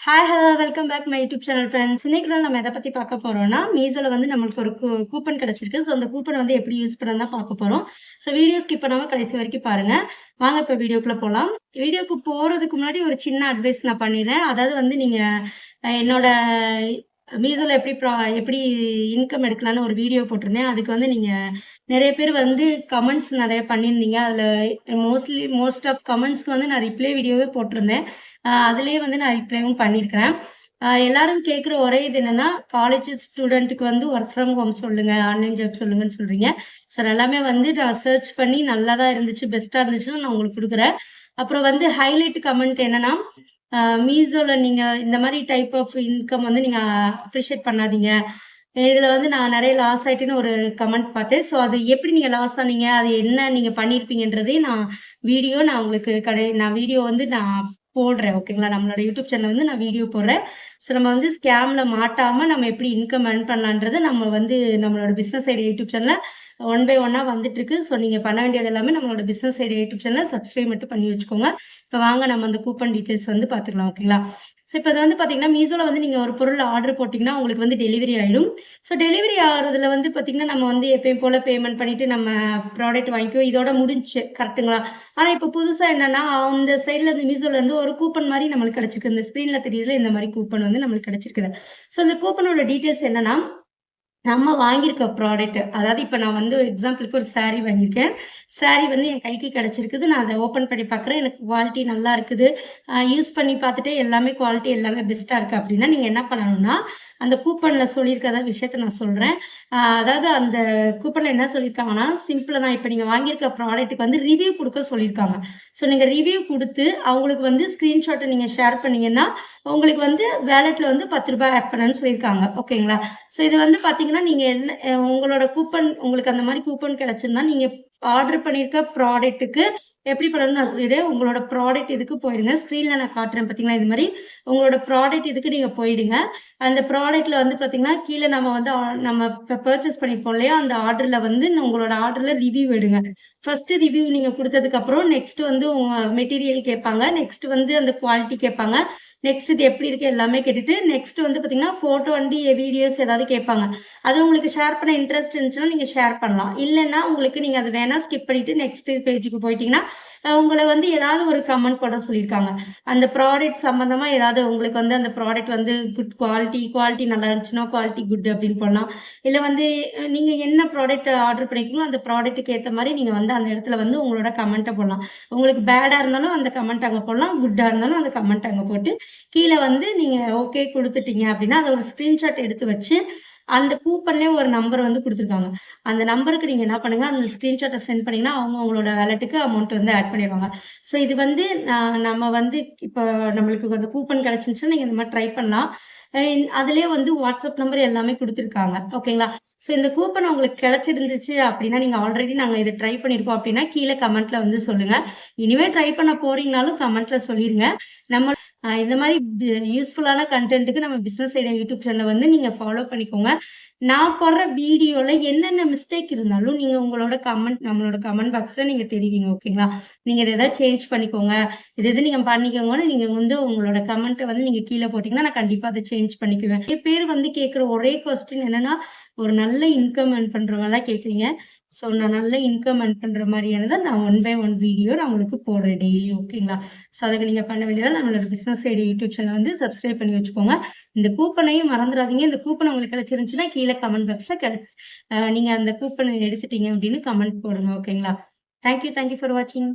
Hi hello welcome back my YouTube channel friends இன்னைக்கு நம்ம எதை பற்றி பார்க்க போகிறோம்னா மீஷோவில் வந்து நம்மளுக்கு ஒரு கூ- கூப்பன் கிடச்சிருக்கு. ஸோ அந்த கூப்பன் வந்து எப்படி யூஸ் பண்ண தான் பார்க்க போகிறோம் ஸோ வீடியோ ஸ்கிப் பண்ணாமல் கடைசி வரைக்கும் பாருங்கள் வாங்க இப்போ வீடியோக்குள்ளே போகலாம் வீடியோக்கு போகிறதுக்கு முன்னாடி ஒரு சின்ன அட்வைஸ் நான் பண்ணிடுறேன். அதாவது வந்து நீங்கள் என்னோட மீஷோவில் எப்படி ப்ரா எப்படி இன்கம் எடுக்கலான்னு ஒரு வீடியோ போட்டிருந்தேன். அதுக்கு வந்து நீங்கள் நிறைய பேர் வந்து கமெண்ட்ஸ் நிறைய பண்ணியிருந்தீங்க. அதில் மோஸ்ட்லி மோஸ்ட் ஆஃப் கமெண்ட்ஸ்க்கு வந்து நான் ரிப்ளை வீடியோவே போட்டிருந்தேன். அதுலேயே அதுலயே வந்து நான் ரிப்ளைவும் பண்ணியிருக்கிறேன். எல்லாரும் கேட்குற ஒரே இது என்னன்னா காலேஜ் ஸ்டூடெண்ட்டுக்கு வந்து ஒர்க் ஃப்ரம் ஹோம் சொல்லுங்க ஆன்லைன் ஜாப் சொல்லுங்கன்னு சொல்றீங்க. சார் எல்லாமே வந்து நான் சர்ச் பண்ணி நல்லா தான் இருந்துச்சு பெஸ்ட்டாக இருந்துச்சுன்னு நான் உங்களுக்கு கொடுக்குறேன். அப்புறம் வந்து ஹைலைட் கமெண்ட் என்னன்னா மீசோவில் நீங்கள் இந்த மாதிரி டைப் ஆஃப் இன்கம் வந்து நீங்கள் அப்ரிஷியேட் பண்ணாதீங்க. இதில் வந்து நான் நிறைய லாஸ் ஆயிட்டேன்னு ஒரு கமெண்ட் பார்த்தேன். ஸோ அது எப்படி நீங்கள் லாஸ் ஆனீங்க? அது என்ன நீங்கள் பண்ணியிருப்பீங்கன்றதே நான் வீடியோ நான் உங்களுக்கு கடை நான் வீடியோ வந்து நான் போடுறேன் ஓகேங்களா நம்மளோட யூடியூப் சேனல் வந்து நான் வீடியோ போடுறேன். ஸோ நம்ம வந்து ஸ்கேமில் மாட்டாமல் நம்ம எப்படி இன்கம் ஏர்ன் பண்ணலான்றது நம்ம வந்து நம்மளோட பிஸ்னஸ் ஐடியா யூடியூப் சேனலில் ஒன் பை ஒன்னாக வந்துட்டுருக்கு. ஸோ நீங்கள் பண்ண வேண்டியது எல்லாமே நம்மளோட பிஸ்னஸ் ஐடியா யூடியூப் சேனலில் சப்ஸ்கிரைப் மட்டும் பண்ணி வச்சுக்கோங்க. இப்போ வாங்க நம்ம அந்த கூப்பன் டீட்டெயில்ஸ் வந்து பார்த்துக்கலாம் ஓகேங்களா ஸோ இப்போ இது வந்து பார்த்தீங்கன்னா மீஷோவில் வந்து நீங்கள் ஒரு பொருள் ஆர்டர் போட்டிங்கன்னா உங்களுக்கு வந்து டெலிவரி ஆகிடும் ஸோ டெலிவரி ஆகிறதுல வந்து பார்த்தீங்கன்னா நம்ம வந்து எப்பயும் போல் பேமெண்ட் பண்ணிவிட்டு நம்ம ப்ராடக்ட் வாங்கிக்கோ இதோட முடிஞ்சு கரெக்ட்டுங்களா ஆனால் இப்போ புதுசாக என்னன்னா அந்த சைடில் இருந்து மீஷோல இருந்து ஒரு கூப்பன் மாதிரி நம்மளுக்கு கிடச்சிருக்கு. இந்த ஸ்க்ரீனில் தெரியுதுல இந்த மாதிரி கூப்பன் வந்து நம்மளுக்கு கிடச்சிருக்குது. ஸோ அந்த கூப்பனோட டீட்டெயில்ஸ் என்னன்னா நம்ம வாங்கியிருக்க ப்ராடக்ட் அதாவது இப்போ நான் வந்து எக்ஸாம்பிளுக்கு ஒரு சாரீ வாங்கியிருக்கேன். சாரீ வந்து என் கைக்கு கிடச்சிருக்குது. நான் அதை ஓப்பன் பண்ணி பார்க்குறேன். எனக்கு குவாலிட்டி நல்லா இருக்குது. யூஸ் பண்ணி பார்த்துட்டு எல்லாமே குவாலிட்டி எல்லாமே பெஸ்ட்டாக இருக்குது அப்படின்னா நீங்கள் என்ன பண்ணணும்னா அந்த கூப்பனில் சொல்லியிருக்காத விஷயத்த நான் சொல்கிறேன் அதாவது அந்த கூப்பனில் என்ன சொல்லியிருக்காங்கன்னா சிம்பிளாக தான். இப்போ நீங்கள் வாங்கியிருக்க ப்ராடக்ட்டுக்கு வந்து ரிவ்யூ கொடுக்க சொல்லியிருக்காங்க. ஸோ நீங்கள் ரிவ்யூ கொடுத்து அவங்களுக்கு வந்து ஸ்க்ரீன்ஷாட்டை நீங்கள் ஷேர் பண்ணீங்கன்னா உங்களுக்கு வந்து வேலெட்டில் வந்து பத்து ரூபாய் ஆட் பண்ணணும்னு சொல்லியிருக்காங்க. ஓகேங்களா ஸோ இது வந்து பார்த்தீங்கன்னா நீங்கள் என்ன உங்களோட கூப்பன் உங்களுக்கு அந்த மாதிரி கூப்பன் கிடச்சிருந்தா நீங்கள் ஆர்டர் பண்ணியிருக்க ப்ராடக்ட்டுக்கு எப்படி பண்ணணும்னு நான் சொல்லிடுறேன் உங்களோட ப்ராடக்ட் இதுக்கு போயிடுங்க ஸ்க்ரீனில் நான் காட்டுறேன் பார்த்தீங்களா இது மாதிரி உங்களோட ப்ராடக்ட் இதுக்கு நீங்கள் போயிடுங்க. அந்த ப்ராடக்ட்டில் வந்து பார்த்தீங்கன்னா கீழே நம்ம வந்து ஆ- நம்ம இப்போ பர்ச்சேஸ் பண்ணிப்போம் இல்லையா? அந்த ஆர்டரில் வந்து உங்களோட ஆர்டரில் ரிவ்யூ எடுங்க ஃபர்ஸ்ட் ரிவ்யூ நீங்கள் கொடுத்ததுக்கப்புறம் நெக்ஸ்ட் வந்து உங்கள் மெட்டீரியல் கேட்பாங்க. நெக்ஸ்ட் வந்து அந்த குவாலிட்டி கேட்பாங்க. நெக்ஸ்ட் இது எப்படி இருக்கு எல்லாமே கேட்டுட்டு நெக்ஸ்ட் வந்து பார்த்தீங்கன்னா ஃபோட்டோ வண்டி வீடியோஸ் ஏதாவது கேட்பாங்க. அது உங்களுக்கு ஷேர் பண்ண இன்ட்ரெஸ்ட் இருந்துச்சுன்னா நீங்கள் ஷேர் பண்ணலாம். இல்லைன்னா உங்களுக்கு நீங்கள் அது வேணா ஸ்கிப் பண்ணிட்டு நெக்ஸ்ட் பேஜுக்கு போயிட்டீங்கன்னா உங்களை வந்து ஏதாவது ஒரு கமெண்ட் பண்ண சொல்லியிருக்காங்க. அந்த ப்ராடக்ட் சம்மந்தமாக ஏதாவது உங்களுக்கு வந்து அந்த ப்ராடக்ட் வந்து குட் குவாலிட்டி குவாலிட்டி நல்லா இருந்துச்சுன்னா குவாலிட்டி குட் அப்படின்னு போடலாம். இல்லை வந்து நீங்கள் நீங்க என்ன ப்ராடக்ட் ஆர்டர் பண்ணிக்கணும் அந்த ப்ராடக்ட்டுக்கு ஏற்ற மாதிரி நீங்க வந்து அந்த இடத்துல வந்து உங்களோட கமெண்ட்டை போடலாம். உங்களுக்கு பேடா இருந்தாலும் அந்த கமெண்ட் அங்கே போடலாம் குட்டா இருந்தாலும் அந்த கமெண்ட் அங்கே போட்டு கீழே வந்து நீங்க ஓகே கொடுத்துட்டீங்க அப்படின்னா அதை ஒரு ஸ்கிரீன்ஷாட் எடுத்து வச்சு அந்த கூப்பன்லேயே ஒரு நம்பர் வந்து கொடுத்துருக்காங்க. அந்த நம்பருக்கு நீங்கள் என்ன பண்ணுங்க அந்த ஸ்க்ரீன்ஷாட்டை சென்ட் பண்ணீங்கன்னா அவங்க உங்களோட வேலெட்டுக்கு அமௌண்ட் வந்து ஆட் பண்ணிடுவாங்க. ஸோ இது வந்து நான் நம்ம வந்து இப்போ நம்மளுக்கு அந்த கூப்பன் கிடச்சிருந்துச்சுன்னா நீங்கள் இந்த மாதிரி ட்ரை பண்ணலாம். அதுலயே வந்து வாட்ஸ்அப் நம்பர் எல்லாமே கொடுத்துருக்காங்க. ஓகேங்களா? ஸோ இந்த கூப்பன் உங்களுக்கு கிடைச்சிருந்துச்சு அப்படின்னா நீங்கள் ஆல்ரெடி நாங்கள் இதை ட்ரை பண்ணியிருக்கோம் அப்படின்னா கீழே கமெண்ட்ல வந்து சொல்லுங்க. இனிமே ட்ரை பண்ண போறீங்கனாலும் கமெண்ட்ல சொல்லிருங்க. நம்ம இந்த மாதிரி யூஸ்ஃபுல்லான கண்டென்ட்டுக்கு நம்ம பிஸ்னஸ் ஐடியா யூடியூப் சேனலை வந்து நீங்கள் ஃபாலோ பண்ணிக்கோங்க. நான் போடுற வீடியோவில் என்னென்ன மிஸ்டேக் இருந்தாலும் நீங்கள் உங்களோட கமெண்ட் நம்மளோட கமெண்ட் பாக்ஸில் நீங்கள் தெரிவிங்க ஓகேங்களா நீங்கள் இதை எதாவது சேஞ்ச் பண்ணிக்கோங்க. இது எது நீங்கள் பண்ணிக்கோங்கன்னு நீங்கள் வந்து உங்களோட கமெண்ட்டை வந்து நீங்கள் கீழே போட்டிங்கன்னா நான் கண்டிப்பாக அதை சேஞ்ச் பண்ணிக்குவேன். பேர் வந்து கேட்குற ஒரே கொஸ்டின் என்னன்னா ஒரு நல்ல இன்கம் earn பண்ணுறவங்களாம் கேட்குறீங்க ஸோ நான் நல்ல இன்கம் earn பண்ணுற மாதிரியானதை நான் ஒன் பை ஒன் வீடியோ நான் உங்களுக்கு போடுறேன் டெய்லி ஓகேங்களா ஸோ அதுக்கு நீங்கள் பண்ண வேண்டியதாக நம்மளோட பிஸ்னஸ் ஐடி யூடியூப் சேனல் வந்து சப்ஸ்கிரைப் பண்ணி வச்சுக்கோங்க. இந்த கூப்பனையும் மறந்துடாதீங்க. இந்த கூப்பன் உங்களுக்கு கிடைச்சிருந்துச்சுன்னா கீழே கமெண்ட் பாக்ஸில் கிடை நீங்கள் அந்த கூப்பனை எடுத்துட்டீங்க அப்படின்னு கமெண்ட் போடுங்க ஓகேங்களா தேங்க்யூ தேங்க்யூ ஃபார் வாட்சிங்